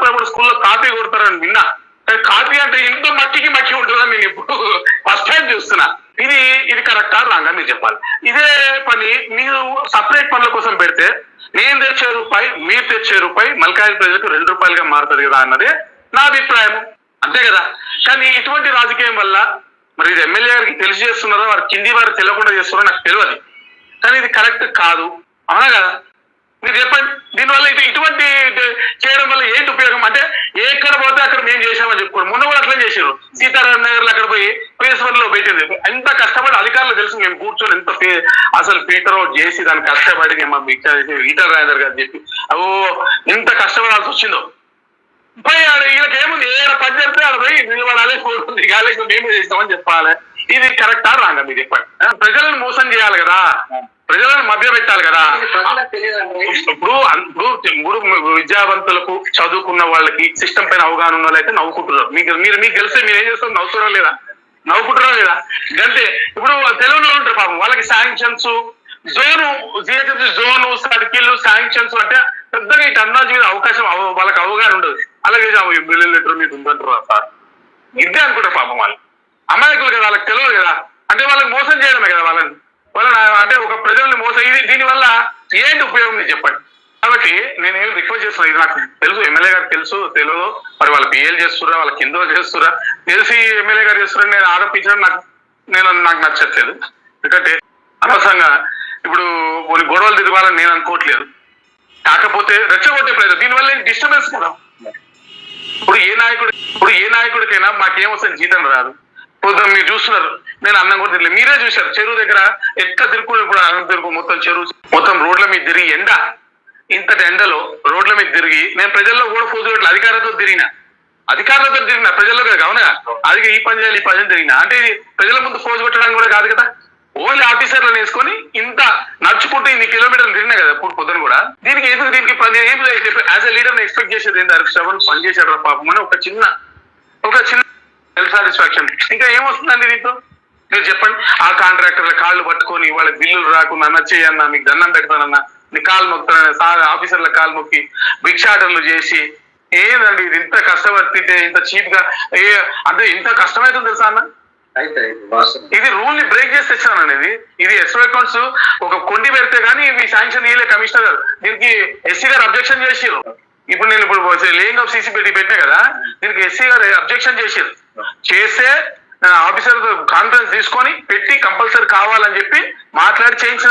చిన్నప్పుడు స్కూల్లో కాపీ కొడతారని విన్నా. కాపీ అంటే ఇంత మట్టికి మట్టి ఉంటుందని నేను ఇప్పుడు? ఫస్ట్ టైం చూస్తున్నా. ఇది ఇది కరెక్టా రాగా మీరు చెప్పాలి. ఇదే పని మీరు సపరేట్ పనుల కోసం పెడితే నేను తెచ్చే రూపాయి మీరు తెచ్చే రూపాయి మల్కాయి ప్రజలకు రెండు రూపాయలుగా మారుతుంది కదా అన్నది నా అభిప్రాయం. అంతే కదా? కానీ ఇటువంటి రాజకీయం వల్ల మరి ఇది ఎమ్మెల్యే గారికి తెలిసి చేస్తున్నారో వారు కింది వారు తెలియకుండా చేస్తున్నారో నాకు తెలియదు. కానీ ఇది కరెక్ట్ కాదు. అవునా కదా? మీరు చెప్పండి. దీనివల్ల ఇటు ఇటువంటి చేయడం వల్ల ఏంటి ఉపయోగం? అంటే ఎక్కడ పోతే అక్కడ మేము చేసామని చెప్పుకోండి. మొన్న కూడా అట్లా చేశారు. సీతారాం నగర్లో అక్కడ పోయి పేస్వర్లో పెట్టింది. ఎంత కష్టపడి అధికారులు తెలుసు మేము కూర్చొని ఎంత అసలు పీటర్ అవుట్ చేసి దాన్ని కష్టపడి మేము ఈటర్ రాజర్ గారు చెప్పి ఓ ఎంత కష్టపడాల్సి వచ్చిందో. పోయి ఆడ వీళ్ళకి ఏముంది? ఏడ పని చెప్తే ఆడ పోయి నిలబడాలి ఫోటో దిగాలి మేమే చేస్తామని చెప్పాలి. ఇది కరెక్టా రాంగా మీరు చెప్పండి. ప్రజలను మోసం చేయాలి కదా. ప్రజలను మభ్య పెట్టాలి కదా. ఇప్పుడు ఇప్పుడు విద్యావంతులకు చదువుకున్న వాళ్ళకి సిస్టమ్ పైన అవగాహన ఉన్న వాళ్ళైతే నవ్వుకుంటున్నారు. మీకు మీరు మీకు తెలిస్తే మీరు ఏం చేస్తారు? నవ్వుతున్నారా లేదా? నవ్వుకుంటున్నారా లేదా? గంతే. ఇప్పుడు తెలుగులో ఉంటారు పాపం. వాళ్ళకి sanctions zone GHMC zone circle sanctions అంటే పెద్దగా ఇటు అందాజు మీద అవకాశం వాళ్ళకి అవగాహన ఉండదు. అలాగే బిల్లు లెటర్ మీద ఉందంటారు సార్. ఇదే అనుకుంటారు పాపం వాళ్ళు. అమాయకులు కదా వాళ్ళకి తెలియదు కదా. అంటే వాళ్ళకి మోసం చేయడమే కదా వాళ్ళని. వాళ్ళని అంటే ఒక ప్రజల్ని మోసం ఇది దీనివల్ల ఏంటి ఉపయోగం మీరు చెప్పండి. కాబట్టి నేను ఏం రిక్వెస్ట్ చేస్తున్నా ఇది నాకు తెలుసు ఎమ్మెల్యే గారు తెలుసు తెలియదు. మరి వాళ్ళు బిఎల్ చేస్తురా వాళ్ళ కింద చేస్తురా తెలిసి ఎమ్మెల్యే గారు చేస్తున్నారని నేను ఆరోపించడం నాకు నేను నాకు నచ్చట్లేదు. ఎందుకంటే అనవసరంగా ఇప్పుడు కొన్ని గొడవలు తిరగాలని నేను అనుకోవట్లేదు. కాకపోతే రెచ్చగొట్టే ప్రజలు దీనివల్ల డిస్టర్బెన్స్ కదా? ఇప్పుడు ఏ నాయకుడు ఇప్పుడు ఏ నాయకుడికైనా మాకేమొస్తుంది జీతం రాదు. ఇప్పుడు మీరు చూస్తున్నారు. నేను అన్నం కూడా తినలేదు. మీరే చూశారు. చెరువు దగ్గర ఎట్లా తిరుగు ఇప్పుడు అన్నం తిరుగు మొత్తం చెరువు. మొత్తం రోడ్ల మీద తిరిగి ఎండ. ఇంతటి ఎండలో రోడ్ల మీద తిరిగి నేను ప్రజల్లో కూడా పోజు అధికారులతో తిరిగిన. అధికారులతో తిరిగిన ప్రజల్లో కదా అవునా? అది ఈ పని చేయాలి ఈ పని తిరిగిన. అంటే ఇది ప్రజల ముందు ఫోజు పెట్టడానికి కూడా కాదు కదా? ఓన్లీ ఆఫీసర్లను వేసుకొని ఇంత నడుచుకుంటూ ఇన్ని కిలోమీటర్లు తిరిగినా కదా ఇప్పుడు పొద్దున కూడా? దీనికి ఎందుకు దీనికి పని నేను ఏం యాజ్ ఎ లీడర్ ఎక్స్పెక్ట్ చేసేది ఏంటి హరీష్ రావు పని చేశాడు రా పాపం అని ఒక చిన్న ఒక చిన్న సెల్ఫ్ సాటిస్ఫాక్షన్ ఇంకా ఏమొస్తుందండి దీంతో మీరు చెప్పండి. ఆ కాంట్రాక్టర్ల కాళ్ళు పట్టుకొని వాళ్ళ బిల్లులు రాకుండా అన్న చేయన్న మీకు దండం పెడతానన్న నీ కాలు మొక్కుతానన్న సార్ ఆఫీసర్ల కాలు మొక్కి భిక్షాటనలు చేసి ఏందండి ఇది ఇంత కష్టపడితే ఇంత చీప్గా ఏ అంటే ఇంత కష్టమైతుంది తెలుసా అన్న? ఇది రూల్ని బ్రేక్ చేసి తెచ్చాను అనేది ఇది. ఎస్ఓ అకౌంట్స్ ఒక కొండి పెడితే గానీ ఇవి శాంక్షన్ ఇయ్యలే కమిషనర్ గారు. దీనికి ఎస్సీ గారు అబ్జెక్షన్ చేసిరు ఇప్పుడు నేను ఇప్పుడు లేయింగ్ ఆఫ్ సీసీ పెట్టి పెట్టినా కదా దీనికి ఎస్సీ గారు అబ్జెక్షన్ చేసిరు చేస్తే ఆఫీసర్ కాన్ఫరెన్స్ తీసుకొని పెట్టి కంపల్సరీ కావాలని చెప్పి మాట్లాడి చేయించిన